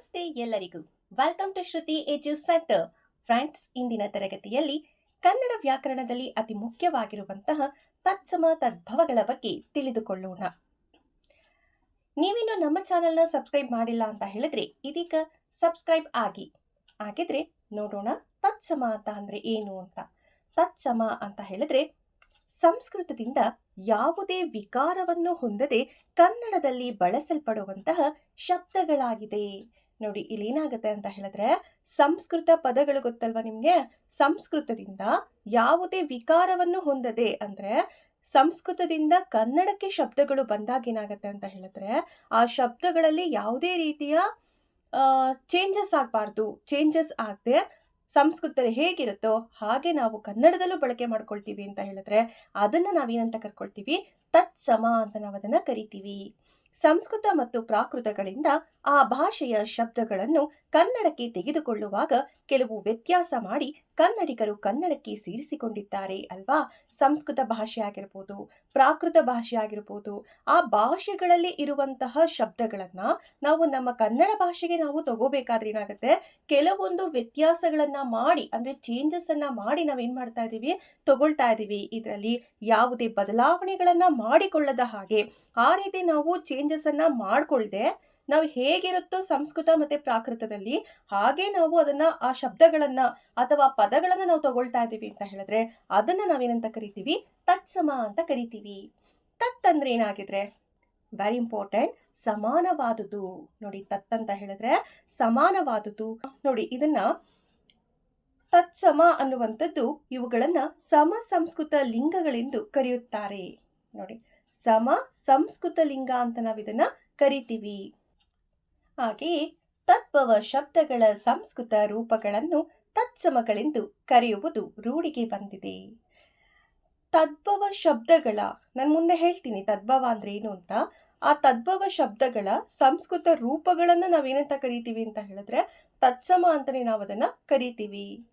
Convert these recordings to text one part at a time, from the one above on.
ನಮಸ್ತೆ ಎಲ್ಲರಿಗೂ. Welcome to Shruti edu centre friends ಇಂದಿನ ತರಗತಿಯಲ್ಲಿ ಕನ್ನಡ ವ್ಯಾಕರಣದಲ್ಲಿ ಅತಿ ಮುಖ್ಯವಾಗಿರುವಂತಹ ತತ್ಸಮ ತದ್ಭವಗಳ ಬಗ್ಗೆ ತಿಳಿದುಕೊಳ್ಳೋಣ. ನೀವಿನ್ನು ನಮ್ಮ ಚಾನೆಲ್ನ ಸಬ್ಸ್ಕ್ರೈಬ್ ಮಾಡಿಲ್ಲ ಅಂತ ಹೇಳಿದ್ರೆ ಇದೀಗ ಸಬ್ಸ್ಕ್ರೈಬ್ ಆಗಿ. ಹಾಗಿದ್ರೆ ನೋಡೋಣ ತತ್ಸಮ ಅಂತ ಅಂದ್ರೆ ಏನು ಅಂತ. ತತ್ಸಮ ಅಂತ ಹೇಳಿದ್ರೆ ಸಂಸ್ಕೃತದಿಂದ ಯಾವುದೇ ವಿಕಾರವನ್ನು ಹೊಂದದೆ ಕನ್ನಡದಲ್ಲಿ ಬಳಸಲ್ಪಡುವಂತಹ ಶಬ್ದಗಳಾಗಿದೆ. ನೋಡಿ, ಇಲ್ಲಿ ಏನಾಗುತ್ತೆ ಅಂತ ಹೇಳಿದ್ರೆ, ಸಂಸ್ಕೃತ ಪದಗಳು ಗೊತ್ತಲ್ವಾ ನಿಮಗೆ? ಸಂಸ್ಕೃತದಿಂದ ಯಾವುದೇ ವಿಕಾರವನ್ನು ಹೊಂದದೆ, ಅಂದ್ರೆ ಸಂಸ್ಕೃತದಿಂದ ಕನ್ನಡಕ್ಕೆ ಶಬ್ದಗಳು ಬಂದಾಗ ಏನಾಗುತ್ತೆ ಅಂತ ಹೇಳಿದ್ರೆ, ಆ ಶಬ್ದಗಳಲ್ಲಿ ಯಾವುದೇ ರೀತಿಯ ಚೇಂಜಸ್ ಆಗಬಾರ್ದು ಚೇಂಜಸ್ ಆಗದೆ ಸಂಸ್ಕೃತದಲ್ಲಿ ಹೇಗಿರುತ್ತೋ ಹಾಗೆ ನಾವು ಕನ್ನಡದಲ್ಲೂ ಬಳಕೆ ಮಾಡ್ಕೊಳ್ತೀವಿ ಅಂತ ಹೇಳಿದ್ರೆ, ಅದನ್ನ ನಾವೇನಂತ ಕರ್ಕೊಳ್ತೀವಿ? ತತ್ಸಮ ಅಂತ ನಾವು ಅದನ್ನ ಕರಿತೀವಿ. ಸಂಸ್ಕೃತ ಮತ್ತು ಪ್ರಾಕೃತಗಳಿಂದ ಆ ಭಾಷೆಯ ಶಬ್ದಗಳನ್ನು ಕನ್ನಡಕ್ಕೆ ತೆಗೆದುಕೊಳ್ಳುವಾಗ ಕೆಲವು ವ್ಯತ್ಯಾಸ ಮಾಡಿ ಕನ್ನಡಿಗರು ಕನ್ನಡಕ್ಕೆ ಸೇರಿಸಿಕೊಂಡಿದ್ದಾರೆ ಅಲ್ವಾ? ಸಂಸ್ಕೃತ ಭಾಷೆ ಆಗಿರ್ಬೋದು, ಪ್ರಾಕೃತ ಭಾಷೆ ಆಗಿರ್ಬೋದು, ಆ ಭಾಷೆಗಳಲ್ಲಿ ಇರುವಂತಹ ಶಬ್ದಗಳನ್ನ ನಾವು ನಮ್ಮ ಕನ್ನಡ ಭಾಷೆಗೆ ನಾವು ತಗೋಬೇಕಾದ್ರೆ ಏನಾಗುತ್ತೆ? ಕೆಲವೊಂದು ವ್ಯತ್ಯಾಸಗಳನ್ನ ಮಾಡಿ, ಅಂದ್ರೆ ಚೇಂಜಸ್ ಅನ್ನ ಮಾಡಿ ನಾವೇನ್ ಮಾಡ್ತಾ ಇದೀವಿ? ತಗೊಳ್ತಾ ಇದೀವಿ. ಇದರಲ್ಲಿ ಯಾವುದೇ ಬದಲಾವಣೆಗಳನ್ನ ಮಾಡಿಕೊಳ್ಳದ ಹಾಗೆ ಆ ರೀತಿ ನಾವು ಅನ್ನ ಮಾಡ್ಕೊಳ್ದೆ ನಾವು ಹೇಗಿರುತ್ತೋ ಸಂಸ್ಕೃತ ಮತ್ತೆ ಪ್ರಾಕೃತದಲ್ಲಿ, ಹಾಗೆ ನಾವು ಅದನ್ನ ಆ ಶಬ್ದಗಳನ್ನು ಅಥವಾ ಪದಗಳನ್ನ ನಾವು ತಗೊಳ್ತಾ ಇದ್ದೀವಿ ಅಂತ ಹೇಳಿದ್ರೆ ಅದನ್ನ ನಾವೇನಂತ ಕರಿತೀವಿ? ತತ್ಸಮ ಅಂತ ಕರಿತೀವಿ. ತತ್ ಅಂದ್ರೆ ಏನಾಗಿದ್ರೆ? ವೆರಿ ಇಂಪಾರ್ಟೆಂಟ್ ಸಮಾನವಾದುದು. ನೋಡಿ ತತ್ ಅಂತ ಹೇಳಿದ್ರೆ ಸಮಾನವಾದುದು. ನೋಡಿ ಇದನ್ನ ತತ್ಸಮ ಅನ್ನುವಂಥದ್ದು ಇವುಗಳನ್ನ ಸಮ ಸಂಸ್ಕೃತ ಲಿಂಗಗಳೆಂದು ಕರೆಯುತ್ತಾರೆ. ನೋಡಿ ಸಮ ಸಂಸ್ಕೃತ ಲಿಂಗ ಅಂತ ನಾವು ಇದನ್ನ ಕರಿತೀವಿ. ಹಾಗೆಯೇ ತದ್ಭವ ಶಬ್ದಗಳ ಸಂಸ್ಕೃತ ರೂಪಗಳನ್ನು ತತ್ಸಮಗಳೆಂದು ಕರೆಯುವುದು ರೂಢಿಗೆ ಬಂದಿದೆ. ತದ್ಭವ ಶಬ್ದಗಳ, ನಾನು ಮುಂದೆ ಹೇಳ್ತೀನಿ ತದ್ಭವ ಅಂದ್ರೆ ಏನು ಅಂತ? ಆ ತದ್ಭವ ಶಬ್ದಗಳ ಸಂಸ್ಕೃತ ರೂಪಗಳನ್ನು ನಾವೇನಂತ ಕರಿತೀವಿ ಅಂತ ಹೇಳಿದ್ರೆ ತತ್ಸಮ ಅಂತಲೇ ನಾವು ಅದನ್ನ ಕರಿತೀವಿ.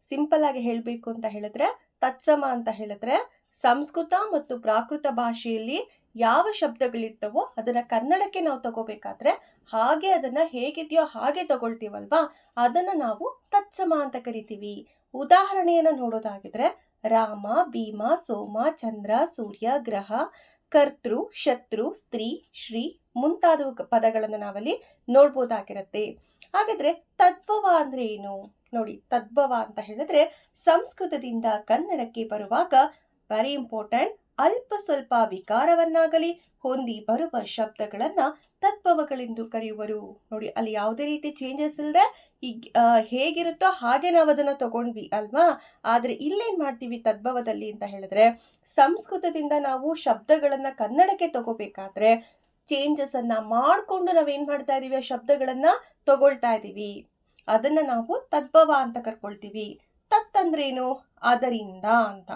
ಸಿಂಪಲ್ ಆಗಿ ಹೇಳಬೇಕು ಅಂತ ಹೇಳಿದ್ರೆ ತತ್ಸಮ ಅಂತ ಹೇಳಿದ್ರೆ ಸಂಸ್ಕೃತ ಮತ್ತು ಪ್ರಾಕೃತ ಭಾಷೆಯಲ್ಲಿ ಯಾವ ಶಬ್ದಗಳಿರ್ತವೋ ಅದನ್ನ ಕನ್ನಡಕ್ಕೆ ನಾವು ತಗೋಬೇಕಾದ್ರೆ ಹಾಗೆ ಅದನ್ನ ಹೇಗಿದೆಯೋ ಹಾಗೆ ತಗೊಳ್ತೀವಲ್ವಾ? ಅದನ್ನ ನಾವು ತತ್ಸಮ ಅಂತ ಕರಿತೀವಿ. ಉದಾಹರಣೆಯನ್ನ ನೋಡೋದಾಗಿದ್ರೆ ರಾಮ, ಭೀಮ, ಸೋಮ, ಚಂದ್ರ, ಸೂರ್ಯ, ಗ್ರಹ, ಕರ್ತೃ, ಶತ್ರು, ಸ್ತ್ರೀ, ಶ್ರೀ ಮುಂತಾದ ಪದಗಳನ್ನು ನಾವಲ್ಲಿ ನೋಡ್ಬೋದಾಗಿರತ್ತೆ. ಹಾಗಾದ್ರೆ ತದ್ಭವ ಅಂದ್ರೆ ಏನು? ನೋಡಿ, ತದ್ಭವ ಅಂತ ಹೇಳಿದ್ರೆ ಸಂಸ್ಕೃತದಿಂದ ಕನ್ನಡಕ್ಕೆ ಬರುವಾಗ ವೆರಿ ಇಂಪಾರ್ಟೆಂಟ್ ಅಲ್ಪ ಸ್ವಲ್ಪ ವಿಕಾರವನ್ನಾಗಲಿ ಹೊಂದಿ ಬರುವ ಶಬ್ದಗಳನ್ನ ತತ್ವಗಳೆಂದು ಕರೆಯುವರು. ನೋಡಿ, ಅಲ್ಲಿ ಯಾವುದೇ ರೀತಿ ಚೇಂಜಸ್ ಇಲ್ಲದೆ ಈಗ ಹೇಗಿರುತ್ತೋ ಹಾಗೆ ನಾವು ಅದನ್ನ ತಗೊಂಡ್ವಿ ಅಲ್ವಾ? ಆದ್ರೆ ಇಲ್ಲೇನ್ ಮಾಡ್ತೀವಿ ತದ್ಭವದಲ್ಲಿ ಅಂತ ಹೇಳಿದ್ರೆ, ಸಂಸ್ಕೃತದಿಂದ ನಾವು ಶಬ್ದಗಳನ್ನ ಕನ್ನಡಕ್ಕೆ ತಗೋಬೇಕಾದ್ರೆ ಚೇಂಜಸ್ ಅನ್ನ ಮಾಡಿಕೊಂಡು ನಾವೇನ್ ಮಾಡ್ತಾ ಇದೀವಿ? ಆ ಶಬ್ದಗಳನ್ನ ತಗೊಳ್ತಾ ಇದೀವಿ. ಅದನ್ನ ನಾವು ತದ್ಭವ ಅಂತ ಕರ್ಕೊಳ್ತೀವಿ. ತತ್ ಅಂದ್ರೇನು? ಅದರಿಂದ ಅಂತ.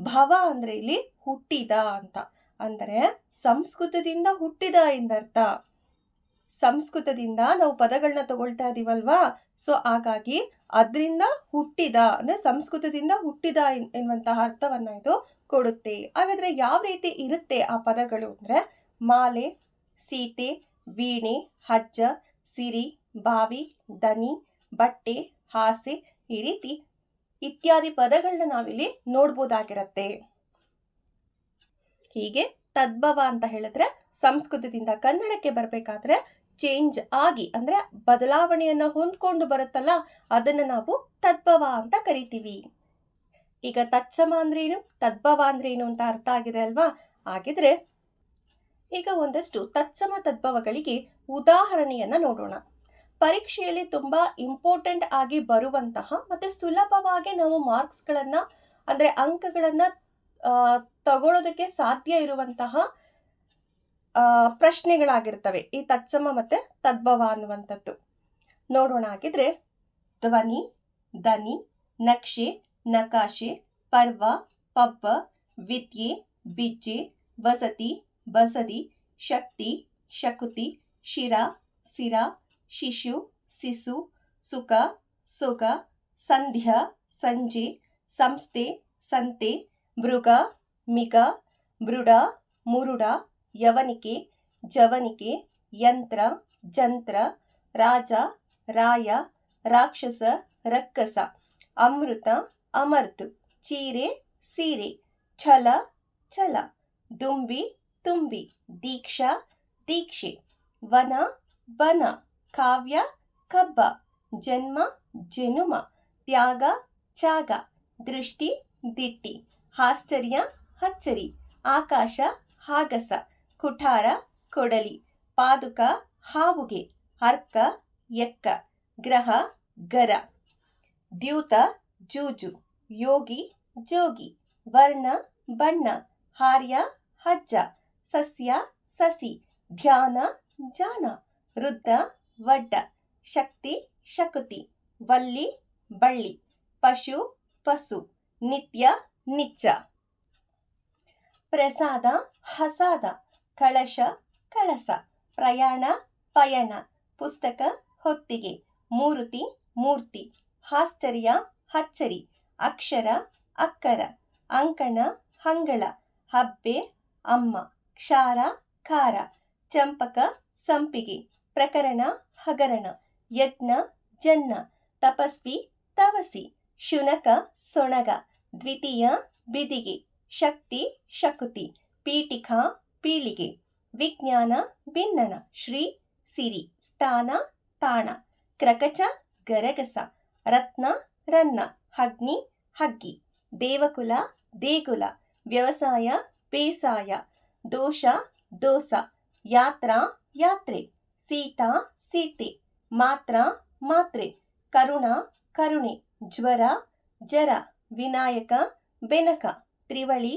ಭವ ಅಂದ್ರೆ ಇಲ್ಲಿ ಹುಟ್ಟಿದ ಅಂತ. ಅಂದರೆ ಸಂಸ್ಕೃತದಿಂದ ಹುಟ್ಟಿದ ಎಂದರ್ಥ. ಸಂಸ್ಕೃತದಿಂದ ನಾವು ಪದಗಳನ್ನ ತಗೊಳ್ತಾ ಇದೀವಲ್ವಾ? ಸೊ ಹಾಗಾಗಿ ಅದರಿಂದ ಹುಟ್ಟಿದ, ಅಂದ್ರೆ ಸಂಸ್ಕೃತದಿಂದ ಹುಟ್ಟಿದ ಎನ್ನುವಂತಹ ಅರ್ಥವನ್ನ ಇದು ಕೊಡುತ್ತೆ. ಹಾಗಾದ್ರೆ ಯಾವ ರೀತಿ ಇರುತ್ತೆ ಆ ಪದಗಳು ಅಂದ್ರೆ ಮಾಲೆ, ಸೀತೆ, ವೀಣೆ, ಹಜ್ಜ, ಸಿರಿ, ಬಾವಿ, ದನಿ, ಬಟ್ಟೆ, ಹಾಸೆ ಈ ರೀತಿ ಇತ್ಯಾದಿ ಪದಗಳನ್ನ ನಾವಿಲ್ಲಿ ನೋಡ್ಬೋದಾಗಿರತ್ತೆ. ಹೀಗೆ ತದ್ಭವ ಅಂತ ಹೇಳಿದ್ರೆ ಸಂಸ್ಕೃತದಿಂದ ಕನ್ನಡಕ್ಕೆ ಬರಬೇಕಾದ್ರೆ ಚೇಂಜ್ ಆಗಿ ಅಂದ್ರೆ ಬದಲಾವಣೆಯನ್ನ ಹೊಂದ್ಕೊಂಡು ಬರುತ್ತಲ್ಲ, ಅದನ್ನ ನಾವು ತದ್ಭವ ಅಂತ ಕರಿತೀವಿ. ಈಗ ತತ್ಸಮ ಅಂದ್ರೇನು ತದ್ಭವ ಅಂದ್ರೇನು ಅಂತ ಅರ್ಥ ಆಗಿದೆ ಅಲ್ವಾ? ಹಾಗಿದ್ರೆ ಈಗ ಒಂದಷ್ಟು ತತ್ಸಮ ತದ್ಭವಗಳಿಗೆ ಉದಾಹರಣೆಯನ್ನ ನೋಡೋಣ. ಪರೀಕ್ಷೆಯಲ್ಲಿ ತುಂಬಾ ಇಂಪಾರ್ಟೆಂಟ್ ಆಗಿ ಬರುವಂತಹ ಮತ್ತೆ ಸುಲಭವಾಗಿ ನಾವು ಮಾರ್ಕ್ಸ್ಗಳನ್ನ ಅಂದ್ರೆ ಅಂಕಗಳನ್ನ ತಗೊಳ್ಳೋದಕ್ಕೆ ಸಾಧ್ಯ ಇರುವಂತಹ ಪ್ರಶ್ನೆಗಳಾಗಿರ್ತವೆ. ಈ ತತ್ಸಮ ಮತ್ತೆ ತದ್ಭವ ಅನ್ನುವಂಥದ್ದು. ನೋಡೋಣ ಆಗಿದ್ರೆ ಧ್ವನಿ ದನಿ ನಕ್ಷೆ, ನಕಾಶೆ, ಪರ್ವ, ಪಬ್ಬ, ವಿದ್ಯೆ, ಬಿಜ್ಜೆ, ವಸತಿ, ಬಸದಿ, ಶಕ್ತಿ, ಶಕುತಿ, ಶಿರ, ಸಿರ ಶಿಶು ಸಿಸು ಸುಖ ಸುಗ ಸಂಧ್ಯಾ, ಸಂಜೆ, ಸಂಸ್ಥೆ, ಸಂತೆ, ಮೃಗ, ಮಿಗ, ಮೃಡ, ಮುರುಡ, ಯವನಿಕೆ, ಜವನಿಕೆ, ಯಂತ್ರ, ಜಂತ್ರ, ರಾಜ, ರಾಯ, ರಾಕ್ಷಸ, ರಕ್ಕಸ, ಅಮೃತ, ಅಮರ್ತು, ಚೀರೆ, ಸೀರೆ, ಛಲ ಛಲ, ದುಂಬಿ, ತುಂಬಿ, ದೀಕ್ಷಾ, ದೀಕ್ಷೆ, ವನ ಬನ ಕಾವ್ಯ, ಕಬ್ಬ, ಜನ್ಮ, ಜನುಮ, ತ್ಯಾಗ ಚಾಗ ದೃಷ್ಟಿ, ದಿಟ್ಟಿ, ಆಶ್ಚರ್ಯ ಹಚ್ಚರಿ ಆಕಾಶ, ಹಾಗಸ, ಕುಠಾರ, ಕೊಡಲಿ, ಪಾದುಕ, ಹಾವುಗೆ, ಅರ್ಕ, ಎಕ್ಕ, ಗ್ರಹ, ಗರ, ದ್ಯೂತ, ಜೂಜು, ಯೋಗಿ, ಜೋಗಿ, ವರ್ಣ, ಬಣ್ಣ ಹಾರ್ಯ ಹಜ್ಜ ಸಸ್ಯ, ಸಸಿ, ಧ್ಯಾನ, ಜಾನ, ವೃದ್ಧ ವಡ್ಡ ಶಕ್ತಿ, ಶಕುತಿ, ವಲ್ಲಿ, ಬಳ್ಳಿ, ಪಶು, ಪಸು, ನಿತ್ಯ, ನಿಚ್ಚ. ಪ್ರಸಾದ, ಹಸಾದ, ಕಳಶ, ಕಳಸ, ಪ್ರಯಾಣ, ಪಯಣ, ಪುಸ್ತಕ, ಹೊತ್ತಿಗೆ, ಮೂರುತಿ, ಮೂರ್ತಿ, ಹಾಸ್ಟರಿಯ, ಹಚ್ಚರಿ, ಅಕ್ಷರ, ಅಕ್ಕರ, ಅಂಕಣ, ಹಂಗಳ, ಹಬ್ಬೆ, ಅಮ್ಮ, ಕ್ಷಾರ, ಖಾರ, ಚಂಪಕ, ಸಂಪಿಗೆ. ಪ್ರಕರಣ ಹಗರಣ, ಯಜ್ಞ, ಜನ್ನ, ತಪಸ್ವಿ, ತವಸಿ, ಶುನಕ, ಸೊಣಗ, ದ್ವಿತೀಯ, ಬಿದಿಗೆ, ಶಕ್ತಿ, ಶಕುತಿ, ಪೀಠಿಕಾ, ಪೀಳಿಗೆ, ವಿಜ್ಞಾನ ಭಿನ್ನನ ಶ್ರೀ, ಸಿರಿ, ಸ್ಥಾನ, ತಾಣ, ಕ್ರಕಚ, ಗರಗಸ, ರತ್ನ, ರನ್ನ ಹಗ್ನಿ ಹಗ್ಗಿ ದೇವಕುಲ, ದೇಗುಲ, ವ್ಯವಸಾಯ, ಬೇಸಾಯ, ದೋಷ, ದೋಸ, ಯಾತ್ರಾ, ಯಾತ್ರೆ. ಸೀತಾ, ಸೀತೆ, ಮಾತ್ರ, ಮಾತ್ರೆ, ಕರುಣ, ಕರುಣೆ, ಜ್ವರ, ಜರ, ವಿನಾಯಕ, ಬೆನಕ, ತ್ರಿವಳಿ,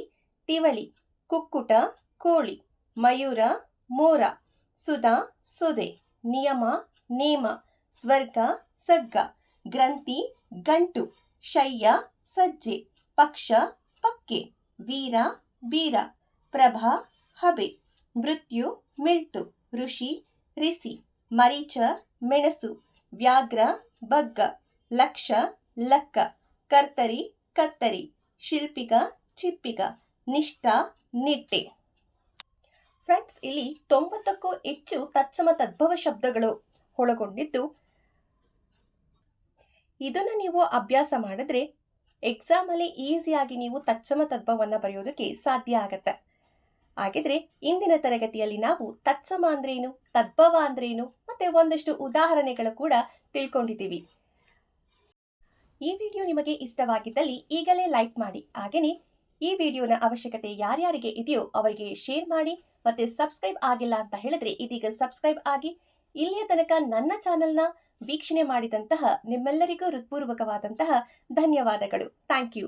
ತಿವಳಿ, ಕುಕ್ಕುಟ, ಕೋಳಿ, ಮಯೂರ, ಮೋರ, ಸುಧಾ ಸುದೆ ನಿಯಮ, ನೇಮ, ಸ್ವರ್ಗ, ಸಗ್ಗ, ಗ್ರಂಥಿ, ಗಂಟು, ಶಯ್ಯ, ಸಜ್ಜೆ, ಪಕ್ಷ, ಪಕ್ಕೆ, ವೀರ, ಬೀರ, ಪ್ರಭಾ, ಹಬೆ, ಮೃತ್ಯು, ಮಿಳ್ತು, ಋಷಿ ರಿಸಿ, ಮರೀಚ, ಮೆಣಸು, ವ್ಯಾಘ್ರ, ಬಗ್ಗ, ಲಕ್ಷ, ಲಕ್ಕ, ಕರ್ತರಿ, ಕತ್ತರಿ, ಶಿಲ್ಪಿಗ, ಚಿಪ್ಪಿಗ, ನಿಷ್ಠ, ನಿಟ್ಟೆ. ಫ್ರೆಂಡ್ಸ್, ಇಲ್ಲಿ ತೊಂಬತ್ತಕ್ಕೂ ಹೆಚ್ಚು ತತ್ಸಮ ತದ್ಭವ ಶಬ್ದಗಳು ಒಳಗೊಂಡಿದ್ದು, ಇದನ್ನು ನೀವು ಅಭ್ಯಾಸ ಮಾಡಿದ್ರೆ ಎಕ್ಸಾಮಲ್ಲಿ ಈಸಿಯಾಗಿ ನೀವು ತತ್ಸಮ ತದ್ಭವನ್ನ ಬರೆಯೋದಕ್ಕೆ ಸಾಧ್ಯ ಆಗತ್ತೆ. ಹಾಗಿದ್ರೆ ಇಂದಿನ ತರಗತಿಯಲ್ಲಿ ನಾವು ತತ್ಸಮ ಅಂದ್ರೇನು, ತದ್ಭವ ಅಂದ್ರೇನು ಮತ್ತೆ ಒಂದಷ್ಟು ಉದಾಹರಣೆಗಳು ಕೂಡ ತಿಳ್ಕೊಂಡಿದ್ದೀವಿ. ಈ ವಿಡಿಯೋ ನಿಮಗೆ ಇಷ್ಟವಾಗಿದ್ದಲ್ಲಿ ಈಗಲೇ ಲೈಕ್ ಮಾಡಿ, ಹಾಗೆಯೇ ಈ ವಿಡಿಯೋನ ಅವಶ್ಯಕತೆ ಯಾರ್ಯಾರಿಗೆ ಇದೆಯೋ ಅವರಿಗೆ ಶೇರ್ ಮಾಡಿ ಮತ್ತೆ ಸಬ್ಸ್ಕ್ರೈಬ್ ಆಗಿಲ್ಲ ಅಂತ ಹೇಳಿದ್ರೆ ಇದೀಗ ಸಬ್ಸ್ಕ್ರೈಬ್ ಆಗಿ ಇಲ್ಲಿಯ ತನಕ ನನ್ನ ಚಾನೆಲ್ನ ವೀಕ್ಷಣೆ ಮಾಡಿದಂತಹ ನಿಮ್ಮೆಲ್ಲರಿಗೂ ಹೃತ್ಪೂರ್ವಕವಾದಂತಹ ಧನ್ಯವಾದಗಳು. Thank you.